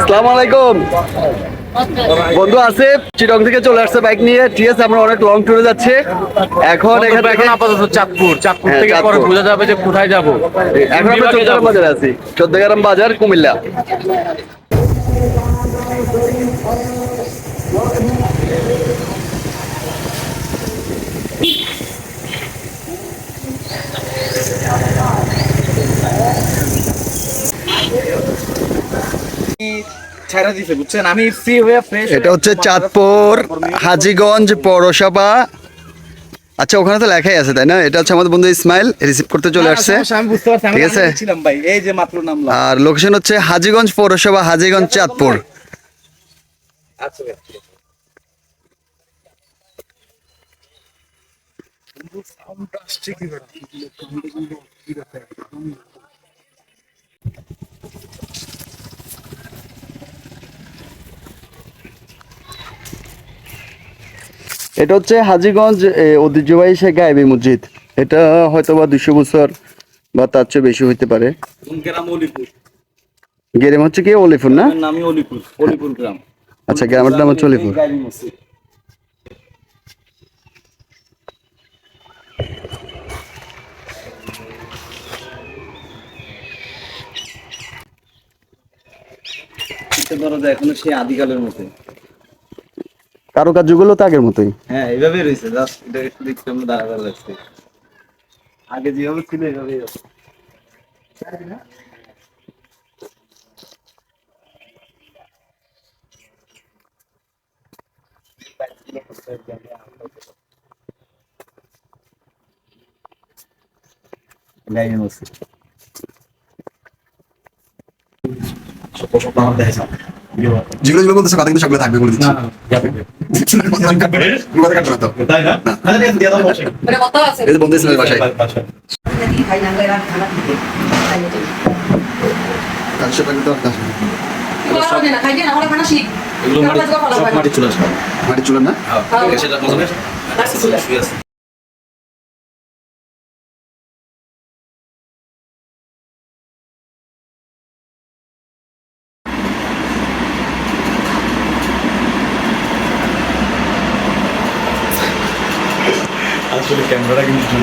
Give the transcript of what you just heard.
আসসালামু আলাইকুম। বন্ধু আসিফ চিটং থেকে চলে আসছে বাইক নিয়ে। ঠিক আছে আমরা অনেক লং ট্যুরে যাচ্ছে। এখন এখানে এখন আপাতত চাঁদপুর। চাঁদপুর হ্যাঁ, থেকে পরে বোঝা যাবে যে কোথায় যাব। এখন আমরা চোদ্দগ্রাম। বাজারে আছি। চোদ্দগ্রাম বাজার কুমিল্লা। ছাড়া দিছে বুঝছেন? আমি ফ্রি হয়ে ফ্রেশ এটা হচ্ছে চাঁদপুর হাজিগঞ্জ পৌরসভা। আচ্ছা ওখানে তো লেখাই আছে তাই না? এটা হচ্ছে আমাদের বন্ধু ইসমাইল রিসিভ করতে চলে আসছে। আমি বুঝতে পারছি আমি ঠিক আছে। ভাই এই যে মাত্র নামলাম। আর লোকেশন হচ্ছে হাজিগঞ্জ পৌরসভা হাজিগঞ্জ চাঁদপুর। আচ্ছা এটা হচ্ছে হাজিগঞ্জ ঐতিহ্যবাহী শেখ গায়েবী মসজিদ। এটা হয়তো বা দুশো বছর বা তার চেয়ে বেশি হইতে পারে। গ্রাম হচ্ছে কি অলিপুর না? অলিপুর অলিপুর গ্রাম। আচ্ছা গ্রামের নাম হচ্ছে মসজিদ। দরজা এখনও সেই আদিকালের মতো। কারও গুলো তো আগের মতোই। হ্যাঁ এইভাবে রয়েছে জাস্ট এটা একটু দেখতে আমরা দাঁড়া লাগছে। আগে যেভাবে ছিল এইভাবেই আছে। যেগুলো যেগুলো বলতেছে কথা কিন্তু সবগুলো থাকবে বলে দিচ্ছি। বিপদে চুলা না মাটি মাটি চলে মাটি না? সেটা প্রথমে শুয়ে আছে। আসলে ক্যামেরাটা কিন্তু